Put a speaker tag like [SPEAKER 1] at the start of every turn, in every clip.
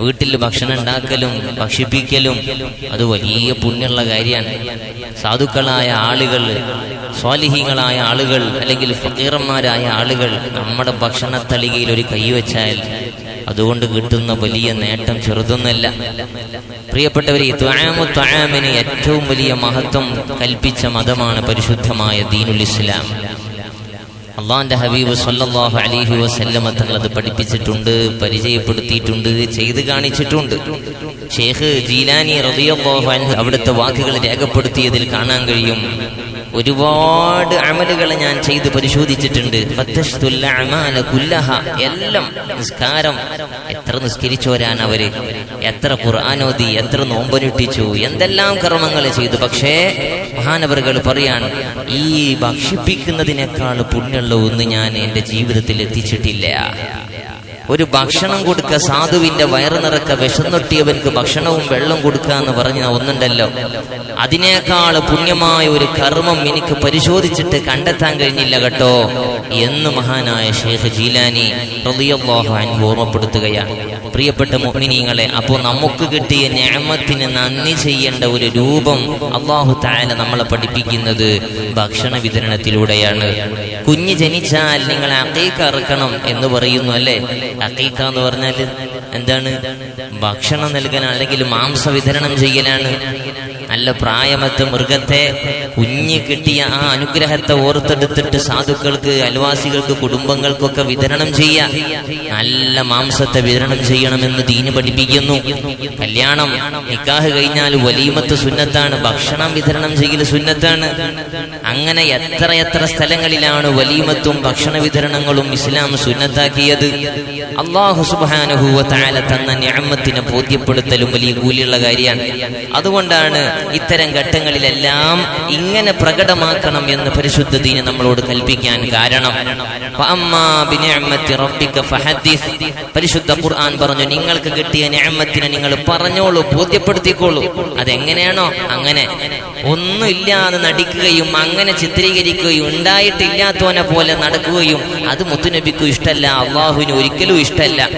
[SPEAKER 1] വീട്ടിൽ ഭക്ഷണം ഉണ്ടാക്കലും ഭക്ഷിപ്പിക്കലും അത് വലിയ പുണ്യമുള്ള കാര്യമാണ്. സാധുക്കളായ ആളുകൾ സ്വാലിഹികളായ ആളുകൾ അല്ലെങ്കിൽ ഫക്കീറന്മാരായ ആളുകൾ നമ്മുടെ ഭക്ഷണത്തളികയിൽ ഒരു കൈവച്ചാൽ അതുകൊണ്ട് കിട്ടുന്ന വലിയ നേട്ടം ചെറുതൊന്നല്ല പ്രിയപ്പെട്ടവരെ ത്വാമു ത്വാമിന് ഏറ്റവും വലിയ മഹത്വം കൽപ്പിച്ച മതമാണ് പരിശുദ്ധമായ ദീനുൽ ഇസ്ലാം. അള്ളാന്റെ ഹബീബ് സല്ലാഹു അലൈഹി വസല്ലമ തങ്ങൾ അത് പഠിപ്പിച്ചിട്ടുണ്ട് പരിചയപ്പെടുത്തിയിട്ടുണ്ട് ചെയ്ത് കാണിച്ചിട്ടുണ്ട്. ഷേഖ് ജീലാനി അൻഹു അവിടുത്തെ വാക്കുകൾ രേഖപ്പെടുത്തിയതിൽ കാണാൻ കഴിയും. ഒരുപാട് അമലുകൾ ഞാൻ ചെയ്ത് പരിശോധിച്ചിട്ടുണ്ട്. എല്ലാം നിസ്കാരം. എത്ര നിസ്കരിച്ചോരാൻ അവർ? എത്ര ഖുർആാനോദി എത്ര നോമ്പനുട്ടിച്ചു എന്തെല്ലാം കർമ്മങ്ങൾ ചെയ്തു? പക്ഷേ മഹാനവറുകൾ പറയാൻ ഈ ഭക്ഷിപ്പിക്കുന്നതിനേക്കാൾ പുണ്യുള്ള ഒന്ന് ഞാൻ എന്റെ ജീവിതത്തിൽ എത്തിച്ചിട്ടില്ല. ഒരു ഭക്ഷണം കൊടുക്കുക സാധുവിന്റെ വയറ് നിറക്ക ഭക്ഷണവും വെള്ളം കൊടുക്കുക എന്ന് പറഞ്ഞ ഒന്നുണ്ടല്ലോ. അതിനേക്കാൾ പുണ്യമായ ഒരു കർമ്മം എനിക്ക് പരിശോധിച്ചിട്ട് കണ്ടെത്താൻ കഴിഞ്ഞില്ല കേട്ടോ. എന്ന് മഹാനായ ഷേഖ് ജീലാനി അൻഹു ഓർമ്മപ്പെടുത്തുകയാണ്. പ്രിയപ്പെട്ട മുഅ്മിനീങ്ങളെ അപ്പോൾ നമുക്ക് കിട്ടിയ ഞാമത്തിന് നന്ദി ചെയ്യേണ്ട ഒരു രൂപം അള്ളാഹു താല നമ്മളെ പഠിപ്പിക്കുന്നത് ഭക്ഷണ വിതരണത്തിലൂടെയാണ്. കുഞ്ഞ് ജനിച്ചാൽ നിങ്ങൾ അതേക്ക് അറുക്കണം എന്ന് പറയുന്നു അല്ലേ? അക്കീക്ക എന്ന് പറഞ്ഞാൽ എന്താണ്? ഭക്ഷണം നൽകലാണ് അല്ലെങ്കിൽ മാംസ വിതരണം ചെയ്യലാണ്. നല്ല പ്രായമത്ത് മൃഗത്തെ കുഞ്ഞ് കിട്ടിയ ആ അനുഗ്രഹത്തെ ഓർത്തെടുത്തിട്ട് സാധുക്കൾക്ക് അയൽവാസികൾക്ക് കുടുംബങ്ങൾക്കൊക്കെ വിതരണം ചെയ്യാം. നല്ല മാംസത്തെ വിതരണം ചെയ്യണമെന്ന് ദീന് പഠിപ്പിക്കുന്നു. കല്യാണം നിക്കാഹ് കഴിഞ്ഞാൽ വലീമത്ത് സുന്നത്താണ് ഭക്ഷണം വിതരണം ചെയ്യൽ സുന്നത്താണ്. അങ്ങനെ എത്ര എത്ര സ്ഥലങ്ങളിലാണ് വലീമത്തും ഭക്ഷണ വിതരണങ്ങളും ഇസ്ലാം സുന്നത്താക്കിയത്. അള്ളാഹു സുബാനുഭൂവ തന്ന ഞാമത്തിനെ ബോധ്യപ്പെടുത്തലും വലിയ കൂലിയുള്ള കാര്യമാണ്. അതുകൊണ്ടാണ് ഇത്തരം ഘട്ടങ്ങളിലെല്ലാം ഇങ്ങനെ പ്രകടമാക്കണം എന്ന് പരിശുദ്ധ ദീന നമ്മളോട് കൽപ്പിക്കാൻ കാരണം. പരിശുദ്ധ ഖുർആൻ പറഞ്ഞു നിങ്ങൾക്ക് കിട്ടിയ ഞാമത്തിനെ നിങ്ങൾ പറഞ്ഞോളൂ ബോധ്യപ്പെടുത്തിക്കോളൂ. അതെങ്ങനെയാണോ? അങ്ങനെ. ഒന്നുമില്ലാതെ നടിക്കുകയും അങ്ങനെ ചിത്രീകരിക്കുകയും ഉണ്ടായിട്ടില്ലാത്തവനെ പോലെ നടക്കുകയും അത് മുത്തുനബിക്കും ഇഷ്ടമല്ല അള്ളാഹുവിന് ഒരിക്കലും ഇഷ്ടമല്ല.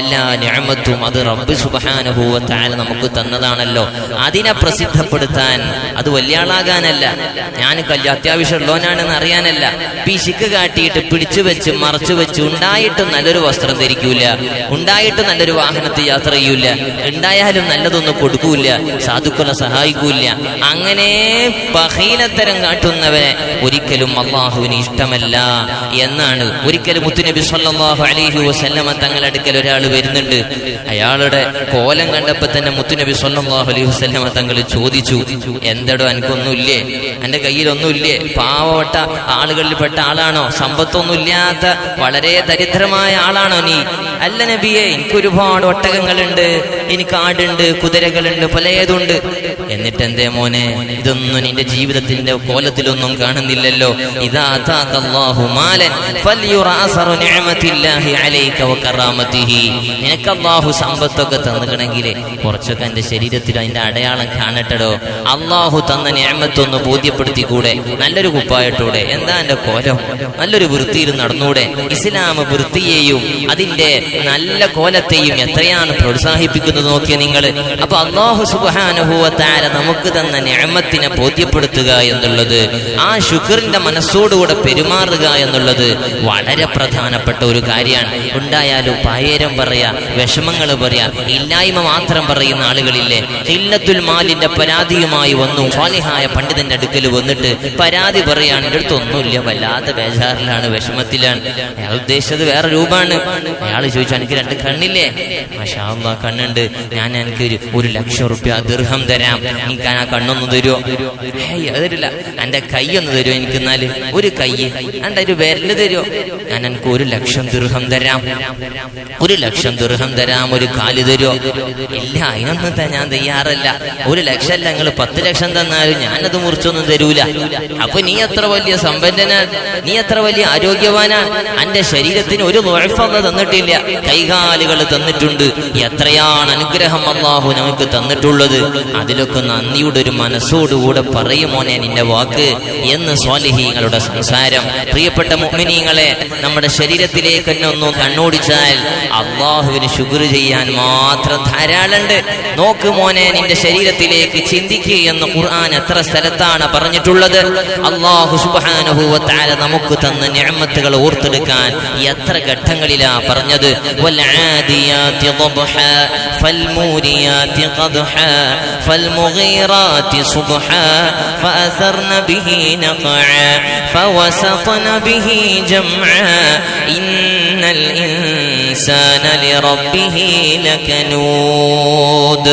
[SPEAKER 1] എല്ലാ ഞാമത്തും അത് റബ്ബ് സുബ്ഹാനഹു തആല നമുക്ക് തന്നതാണല്ലോ. അതിനെ പ്രസിദ്ധപ്പെടുത്താൻ അത് വലിയാളാകാനല്ല. ഞാൻ കല്യ അത്യാവശ്യം ഉള്ളവനാണെന്ന് അറിയാനല്ല. പിശിക്ക് കാട്ടിയിട്ട് പിടിച്ചു വെച്ച് മറച്ചു വെച്ച് ഉണ്ടായിട്ടും നല്ലൊരു വസ്ത്രം ധരിക്കൂല. ഉണ്ടായിട്ടും നല്ലൊരു വാഹനത്തിൽ യാത്ര ചെയ്യൂല. ഉണ്ടായാലും നല്ലതൊന്നും കൊടുക്കൂല. സാധുക്കളെ സഹായിക്കൂല. അങ്ങനെ ബഹീലത്തരം കാട്ടുന്നവരെ ഒരിക്കലും അള്ളാഹുവിന് ഇഷ്ടമല്ല എന്നാണ്. ഒരിക്കലും മുത്തുനബി സല്ലാഹു അലൈഹി വസല്ലമ തങ്ങളുടെ അടുക്കൽ ഒരാൾ വരുന്നുണ്ട്. അയാളുടെ കോലം കണ്ടപ്പോ തന്നെ മുത്തുനബി സ്വല്ലല്ലാഹു അലൈഹി വസല്ലമ തങ്ങൾ ചോദിച്ചു എന്തടോ എനിക്കൊന്നുമില്ലേ എന്റെ കയ്യിലൊന്നുമില്ലേ? പാവപ്പെട്ട ആളുകളിൽപ്പെട്ട ആളാണോ? സമ്പത്തൊന്നുമില്ലാത്ത വളരെ ദരിദ്രമായ ആളാണോ നീ? അല്ല നബിയെ എനിക്ക് ഒരുപാട് ഒട്ടകങ്ങളുണ്ട്. എനിക്ക് ആടുണ്ട് കുതിരകളുണ്ട് പലതുണ്ട്. എന്നിട്ട് എന്തേ മോനെ? ഇതൊന്നും നിന്റെ ജീവിതത്തിന്റെ കോലത്തിലൊന്നും കാണുന്നില്ലല്ലോ. ഇതാ നിനക്ക് അള്ളാഹു സമ്പത്തൊക്കെ തന്നുകണമെങ്കിൽ കുറച്ചൊക്കെ എന്റെ ശരീരത്തിൽ അതിന്റെ അടയാളം കാണട്ടടോ. അള്ളാഹു തന്ന നിയമത്തൊന്ന് ബോധ്യപ്പെടുത്തിക്കൂടെ. നല്ലൊരു കുപ്പായിട്ടൂടെ. എന്താ എന്റെ കോലം? നല്ലൊരു വൃത്തിയിൽ നടന്നൂടെ. ഇസ്ലാം വൃത്തിയെയും അതിന്റെ നല്ല കോലത്തെയും എത്രയാണ് പ്രോത്സാഹിപ്പിക്കുന്നത് നോക്കിയ നിങ്ങൾ. അപ്പൊ അള്ളാഹു സുബാനുഭവത്താര നമുക്ക് തന്ന ഞാമത്തിനെ ബോധ്യപ്പെടുത്തുക എന്നുള്ളത് ആ ശുക്രിന്റെ മനസ്സോടുകൂടെ പെരുമാറുക എന്നുള്ളത് വളരെ പ്രധാനപ്പെട്ട ഒരു കാര്യമാണ്. ഉണ്ടായാലും പായേരം പറയാ വിഷമങ്ങൾ പറയാ ഇല്ലായ്മ മാത്രം പറയുന്ന ആളുകളില്ലേ? ഇല്ലത്തുൽ മാലിന്റെ പരാതിയുമായി വന്നു. സ്വാലിഹായ പണ്ഡിതന്റെ അടുക്കൽ വന്നിട്ട് പരാതി പറയാണ് എന്റെ അടുത്ത് ഒന്നുമില്ല. വല്ലാത്ത ബേജാറിലാണ് വിഷമത്തിലാണ്. അയാൾ ഉദ്ദേശിച്ചത് വേറെ രൂപമാണ്. അയാൾ ചോദിച്ചു എനിക്ക് രണ്ട് കണ്ണില്ലേ? പക്ഷാ കണ്ണുണ്ട്. ഞാൻ എനിക്ക് ഒരു ലക്ഷം റുപ്യ ദീർഘം തരാം. എനിക്ക് ആ കണ്ണൊന്ന് തരുമോ തരില്ല. എന്റെ കൈ ഒന്ന് തരുമോ എനിക്ക് എന്നാൽ? ഒരു കൈ. എന്റെ ഒരു വിരൽ തരുമോ ഞാൻ എനിക്ക് ഒരു ലക്ഷം ദീർഘം തരാം. ഒരു ലക്ഷം ദീർഘം തരാം. ഒരു കാൽ തരുമോ ഇല്ല അതിനൊന്നും ഞാൻ തയ്യാറല്ല. ഒരു ലക്ഷം അല്ല നിങ്ങൾ പത്ത് ലക്ഷം തന്നാലും ഞാനത് മുറിച്ചൊന്നും തരൂല. അപ്പൊ നീ എത്ര വലിയ സമ്പന്നനാ? നീ എത്ര വലിയ ആരോഗ്യവാനാ? അന്റെ ശരീരത്തിന് ഒരു നുഴഫത തന്നിട്ടില്ല. കൈകാലുകൾ തന്നിട്ടുണ്ട്. എത്രയാണ് അനുഗ്രഹം അള്ളാഹു നമുക്ക് തന്നിട്ടുള്ളത്? അതിലൊക്കെ നന്ദിയുടെ ഒരു മനസ്സോടുകൂടെ പറയുമോനെ നിന്റെ വാക്ക് എന്ന് സ്വാലിഹീങ്ങളുടെ സംസാരം. പ്രിയപ്പെട്ട മുഅ്മിനീങ്ങളെ നമ്മുടെ ശരീരത്തിലേക്ക് തന്നെ ഒന്ന് കണ്ണോടിച്ചാൽ അള്ളാഹുവിന് ശുക്ർ ചെയ്യാൻ മാത്രം ധാരാളമുണ്ട് നോക്ക് മോനെ നിന്റെ ശരീരത്തിലേക്ക് ചിന്തിക്കുക എന്ന് ഖുർആൻ എത്ര സ്ഥലത്താണ് പറഞ്ഞിട്ടുള്ളത് അള്ളാഹു സുബ്ഹാനഹുവത്താല നമുക്ക് തന്ന നിഅമത്തുകൾ ഓർത്തെടുക്കാൻ എത്ര ഘട്ടങ്ങളിലാ പറഞ്ഞത് വൽആദിയാതി ضبحا فالموريات قدحا فالمغيرات صبحا فأثرن به نقعا فوسطن به جمعا إن الإنسان لربه لكنود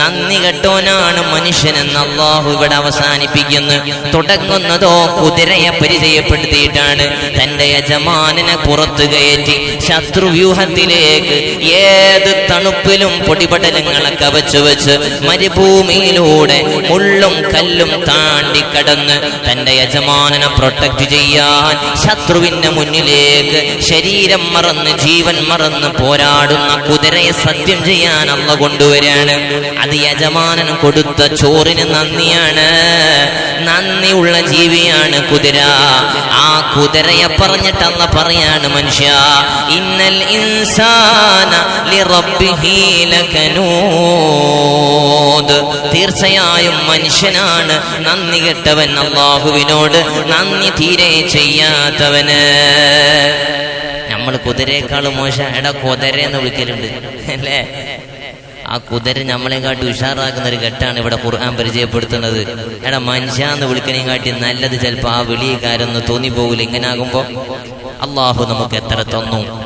[SPEAKER 1] നന്ദി കെട്ടോനാണ് മനുഷ്യനെന്ന് അള്ളാഹു ഇവിടെ അവസാനിപ്പിക്കുന്നു തുടങ്ങുന്നതോ കുതിരയെ പരിചയപ്പെടുത്തിയിട്ടാണ് തന്റെ യജമാനനെ പുറത്തു കയറ്റി ശത്രുവ്യൂഹത്തിലേക്ക് ഏത് തണുപ്പിലും പൊടിപടലങ്ങളെ കവച്ചു വെച്ച് മരുഭൂമിയിലൂടെ മുള്ളും കല്ലും താണ്ടിക്കടന്ന് തന്റെ യജമാനനെ പ്രൊട്ടക്ട് ചെയ്യാൻ ശത്രുവിന്റെ മുന്നിലേക്ക് ശരീരം മറന്ന് ജീവൻ മറന്ന് പോരാടുന്ന കുതിരയെ സത്യം ചെയ്യാൻ അള്ള കൊണ്ടുവരാണ് അത് യജമാനൻ കൊടുത്ത ചോറിന് നന്ദിയാണ്. നന്ദിയുള്ള ജീവിയാണ് കുതിര. ആ കുതിരയെ പറഞ്ഞിട്ട് അമ്മ പറയാണ് മനുഷ്യ ഇന്നൽ ഇൻസാന തീർച്ചയായും മനുഷ്യനാണ് നന്ദി കെട്ടവൻ അള്ളാഹുവിനോട് നന്ദി തീരെ ചെയ്യാത്തവന്. നമ്മൾ കുതിരയേക്കാൾ മോശം. എടാ കുതിര എന്ന് വിളിക്കലുണ്ട്. അല്ലേ? ആ കുതിര നമ്മളെക്കാട്ടി ഉഷാറാക്കുന്ന ഒരു ഘട്ടാണ് ഇവിടെ ഖുർആൻ പരിചയപ്പെടുത്തുന്നത്. എടാ മനുഷ്യ എന്ന് വിളിക്കണേം കാട്ടി നല്ലത് ചിലപ്പോൾ ആ വിളിയക്കാരൊന്ന് തോന്നിപ്പോകില്ല ഇങ്ങനെ ആകുമ്പോ അള്ളാഹു നമുക്ക് എത്ര തന്നു?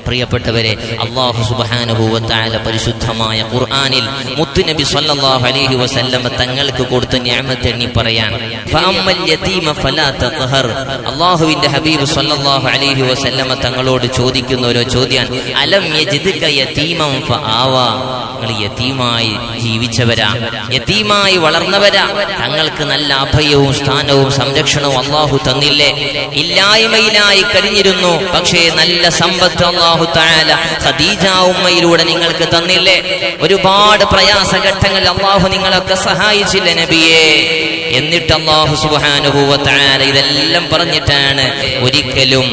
[SPEAKER 1] പ്രിയപ്പെട്ടവരെ അള്ളാഹു സുബാനുഭൂവത്തായ പരിശുദ്ധമായ ഖുർആാനിൽ മുത്തുനബി സല്ലാഹു അലഹി വസല്ലം തങ്ങൾക്ക് കൊടുത്ത നിഅമത്ത് എണ്ണി പറയാൻ യതീമ അള്ളാഹുവിന്റെ ഹബീബ് സല്ലാഹു അലഹി വസല്ലമ തങ്ങളോട് ചോദിക്കുന്ന ഒരു ചോദ്യം അലം യജിദ്ക യതീമൻ ഫആവാ നിങ്ങൾ യതീമായി ജീവിച്ചവരാ. യതീമായി വളർന്നവരാ. തങ്ങൾക്ക് നല്ല അഭയവും സ്ഥാനവും സംരക്ഷണവും അള്ളാഹു തന്നില്ലേ? ഇല്ലായ്മയിലായി കഴിഞ്ഞിരുന്നു. പക്ഷേ നല്ല സമ്പത്ത് അള്ളാഹു താല ഖദീജ ഉമ്മയിലൂടെ നിങ്ങൾക്ക് തന്നില്ലേ? ഒരുപാട് പ്രയാസഘട്ടങ്ങളിൽ അള്ളാഹു നിങ്ങളൊക്കെ സഹായിച്ചില്ലേ നബിയെ? എന്നിട്ട് അള്ളാഹു സുബാനുഭൂവത്താല ഇതെല്ലാം പറഞ്ഞിട്ടാണ് ഒരിക്കലും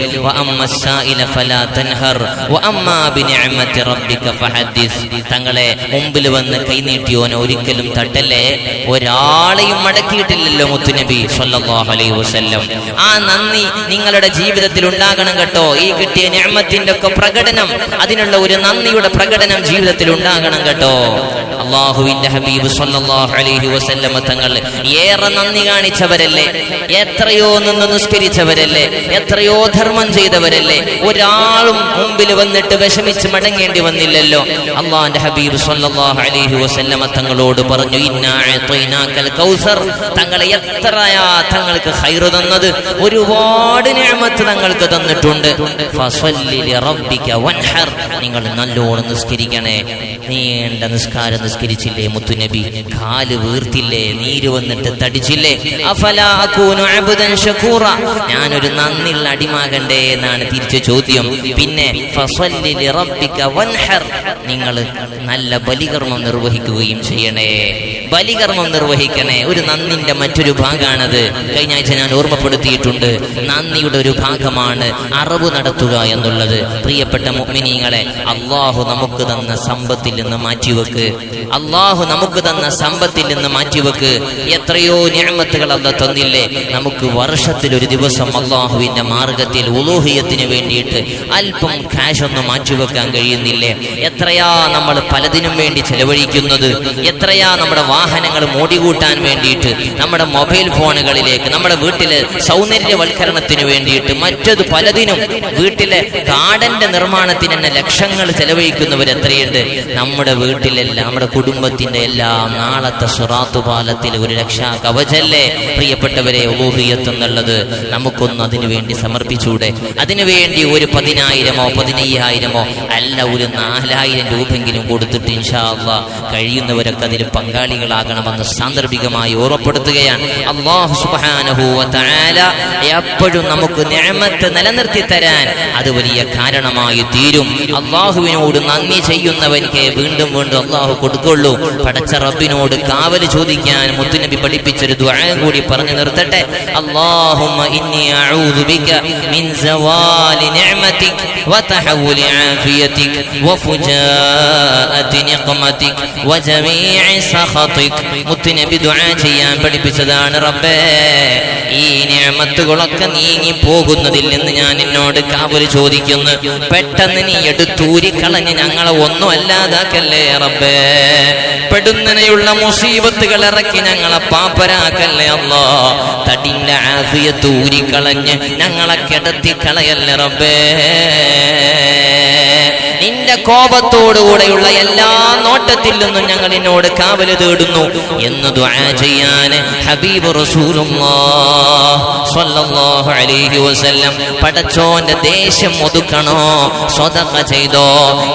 [SPEAKER 1] തങ്ങളെ മുമ്പിൽ വന്ന് കൈനീട്ടിയോന ഒരിക്കലും തട്ടല്ലേ? ഒരാളെയും മടക്കിയിട്ടില്ലല്ലോ മുത്തുനബി സല്ലാഹു വസ്ല്ലം. ആ നന്ദി നിങ്ങളുടെ ജീവിതത്തിൽ ഉണ്ടാകണം കേട്ടോ. ഈ കിട്ടിയ ഞാമത്തിന്റെ ഒക്കെ പ്രകടനം അതിനുള്ള ഒരു നന്ദിയുടെ പ്രകടനം ജീവിതത്തിൽ ഉണ്ടാകണം കേട്ടോ. അള്ളാഹുവിന്റെ ഹബീബ് സല്ലല്ലാഹു അലൈഹി വസല്ലമ തങ്ങൾ ഏറെ നന്ദി കാണിച്ചവരല്ലേ? എത്രയോ നിന്ന് നിസ്കരിച്ചവരല്ലേ? എത്രയോ ധർമ്മം ചെയ്തവരല്ലേ? ഒരാളും മുമ്പിൽ വന്നിട്ട് വിഷമിച്ച് മടങ്ങേണ്ടി വന്നില്ലല്ലോ. അള്ളാന്റെ ഹബീബ് സല്ലല്ലാഹു അലൈഹി വസല്ലമ തങ്ങളോട് പറഞ്ഞു കൗസർ. തങ്ങളെ എത്രയാ തങ്ങൾക്ക് ഹൈറ് തന്നത്? ഒരുപാട് തങ്ങൾക്ക് തന്നിട്ടുണ്ട്. നിങ്ങൾ നല്ലോണം നിസ്കരിക്കണേ. നീണ്ട നിസ്കാരം നിസ്കരിച്ചില്ലേ മുത്തുനബി? കാൽ വീർത്തില്ലേ നീര് വന്നിട്ട് തടിച്ചില്ലേ? ഞാനൊരു നന്ദിയുള്ള അടിമാകണ്ടേ എന്നാണ് തിരിച്ച ചോദ്യം. പിന്നെ നിങ്ങൾ നല്ല ബലികർമ്മം നിർവഹിക്കുകയും ചെയ്യണേ. ബലികർമ്മം നിർവഹിക്കണേ. ഒരു നന്ദിന്റെ മറ്റൊരു ഭാഗമാണത് കഴിഞ്ഞ ആഴ്ച ഞാൻ ഓർമ്മപ്പെടുത്തിയിട്ടുണ്ട്. നന്ദിയുടെ ഒരു ഭാഗമാണ് അറിവ് നടത്തുക എന്നുള്ളത്. പ്രിയപ്പെട്ട മുഅ്മിനീങ്ങളെ അള്ളാഹു നമുക്ക് തന്ന സമ്പത്തിൽ നിന്ന് മാറ്റിവെക്ക്. അള്ളാഹു നമുക്ക് തന്ന സമ്പത്തിൽ നിന്ന് മാറ്റിവെക്ക്. എത്രയോ ഞാമത്തുകൾ അല്ല തന്നില്ലേ? നമുക്ക് വർഷത്തിൽ ഒരു ദിവസം അള്ളാഹുവിന്റെ മാർഗത്തിൽ ഉലോഹിയത്തിന് വേണ്ടിയിട്ട് അല്പം ക്യാഷ് ഒന്ന് മാറ്റിവെക്കാൻ കഴിയുന്നില്ലേ? എത്രയാ നമ്മൾ പലതിനും വേണ്ടി ചെലവഴിക്കുന്നത്? എത്രയാ നമ്മുടെ വാഹനങ്ങൾ മോടികൂട്ടാൻ വേണ്ടിയിട്ട് നമ്മുടെ മൊബൈൽ ഫോണുകളിലേക്ക് നമ്മുടെ വീട്ടിലെ സൗന്ദര്യവൽക്കരണത്തിന് വേണ്ടിയിട്ട് മറ്റത് പലതിനും വീട്ടിലെ ഗാർഡന്റെ നിർമ്മാണത്തിന് തന്നെ ലക്ഷങ്ങൾ ചെലവഴിക്കുന്നവർ എത്രയുണ്ട്? നമ്മുടെ വീട്ടിലെല്ലാം നമ്മുടെ കുടുംബത്തിന്റെ എല്ലാം നാളത്തെ സുറാത്തുപാലത്തിൽ ഒരു രക്ഷാ കവചല്ലേ? പ്രിയപ്പെട്ടവരെ ഊഹിയത്ത് എന്നുള്ളത് നമുക്കൊന്ന് അതിനു വേണ്ടി സമർപ്പിച്ചൂടെ. അതിനുവേണ്ടി ഒരു പതിനായിരമോ പതിനയ്യായിരമോ അല്ല ഒരു നാലായിരം രൂപെങ്കിലും കൊടുത്തിട്ട് ഇൻഷാ കഴിയുന്നവരൊക്കെ അതിൽ പങ്കാളികളാകണമെന്ന് സാന്ദർഭികമായി ഓർമ്മപ്പെടുത്തുകയാണ്. അള്ളാഹു സുബ്ഹാനഹു വ എപ്പോഴും നമുക്ക് നിയമത്ത് നിലനിർത്തി തരാൻ അത് വലിയ കാരണമായി തീരും. അള്ളാഹുവിനോട് നന്ദി ചെയ്യുന്നവനിക്ക് വീണ്ടും വീണ്ടും അള്ളാഹു കൊടുക്കുള്ളൂ. പടച്ച റബ്ബിനോട് കാവൽ ചോദിക്കാൻ മുത്തുനബി പഠിപ്പിച്ചൊരു ദ്വാരം കൂടി പറഞ്ഞു നിർത്തട്ടെ. അല്ലാഹുമ്മ ഇന്നി അഊദു ബിക മിൻ വജമീഇ സഖതിക് മുത്തുനബി ദുആ ചെയ്യാൻ പഠിപ്പിച്ചതാണ് റബ്ബേ. ഈ നിയമത്തുകളൊക്കെ നീങ്ങി പോകുന്നതിൽ നിന്ന് ഞാൻ എന്നോട് കാവൽ ചോദിക്കുന്നു. പെട്ടെന്ന് നീ എടുത്തൂരി കളഞ്ഞ് ഞങ്ങളെ ഒന്നും അല്ലാതാക്കല്ലേ റബ്ബേ. പെടുന്നനെയുള്ള മുസീബത്തുകൾ ഇറക്കി ഞങ്ങളെ പാപ്പരാക്കല്ലേ അല്ലോ. തടിന്റെ ആഫിയത്ത് ഊരിക്കളഞ്ഞ് ഞങ്ങളെ കിടത്തി കളയല്ലേ റബ്ബേ. നിന്റെ കോപത്തോടുകൂടെയുള്ള എല്ലാ നോട്ടത്തിൽ നിന്നും ഞങ്ങൾ എന്നോട് കാവൽ തേടുന്നു എന്ന് ദുആ ചെയ്യാൻ ഹബീബ് റസൂലുള്ളാഹ് അലൈഹി വസല്ലം പടച്ചോന്റെ ദേശം ഒതുക്കണോ? സ്വതക്ക ചെയ്തോ?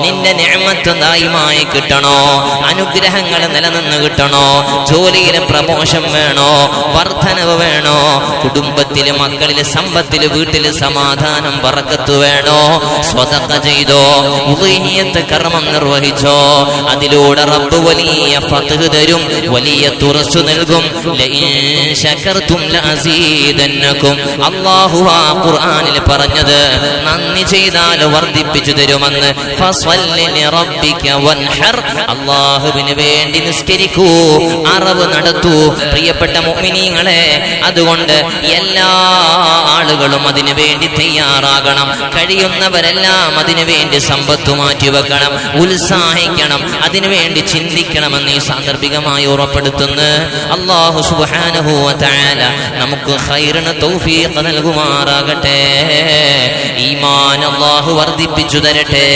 [SPEAKER 1] നിന്റെ നിഅമത്ത് ദായിമായി കിട്ടണോ? അനുഗ്രഹങ്ങൾ നിലനിന്ന് കിട്ടണോ? ജോലിയിലെ പ്രമോഷൻ വേണോ? വർധനവ് വേണോ? കുടുംബത്തിൽ മക്കളിൽ സമ്പത്തിൽ വീട്ടിൽ സമാധാനം പറക്കത്ത് വേണോ? സ്വതക്ക ചെയ്തോ? ഉദയത്ത് കർമ്മം നിർവഹിച്ചോ? അതിലൂടെ റബ്ബ് വലിയ ഫത്ഹ് തരും വലിയ തുറച്ചു നൽകും. അള്ളാഹു ആ ഖുർആനിൽ പറഞ്ഞത് നന്ദി ചെയ്താൽ വർദ്ധിപ്പിച്ചു തരുമെന്ന്. അല്ലാഹുവിന് വേണ്ടി നിസ്കരിക്കൂ അറവ് നടത്തൂ. പ്രിയപ്പെട്ട മുഅ്മിനീങ്ങളെ അതുകൊണ്ട് എല്ലാ ആളുകളും അതിനു വേണ്ടി തയ്യാറാകണം. കഴിയുന്നവരെല്ലാം അതിനു വേണ്ടി സമ്പത്ത് മാറ്റിവെക്കണം ഉത്സാഹിക്കണം. അതിനു അതിനുവേണ്ടി ചിന്തിക്കണമെന്ന് ഈ സാന്ദർഭികമായി ഉറപ്പെടുത്തുന്നു. അള്ളാഹു സുബാനഹുവ താല നമുക്ക് ഹൈറിന് തൗഫീഖ് നൽകുമാറാകട്ടെ. ഈമാൻ അള്ളാഹു വർദ്ധിപ്പിച്ചു തരട്ടെ.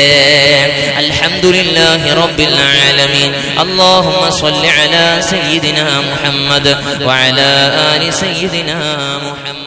[SPEAKER 1] അൽഹംദുലില്ലാഹി റബ്ബിൽ ആലമീൻ. അല്ലാഹുമ്മ സ്വല്ലി അലാ സയ്യിദിനാ മുഹമ്മദ് വഅലാ ആലി സയ്യിദിനാ മുഹമ്മദ്.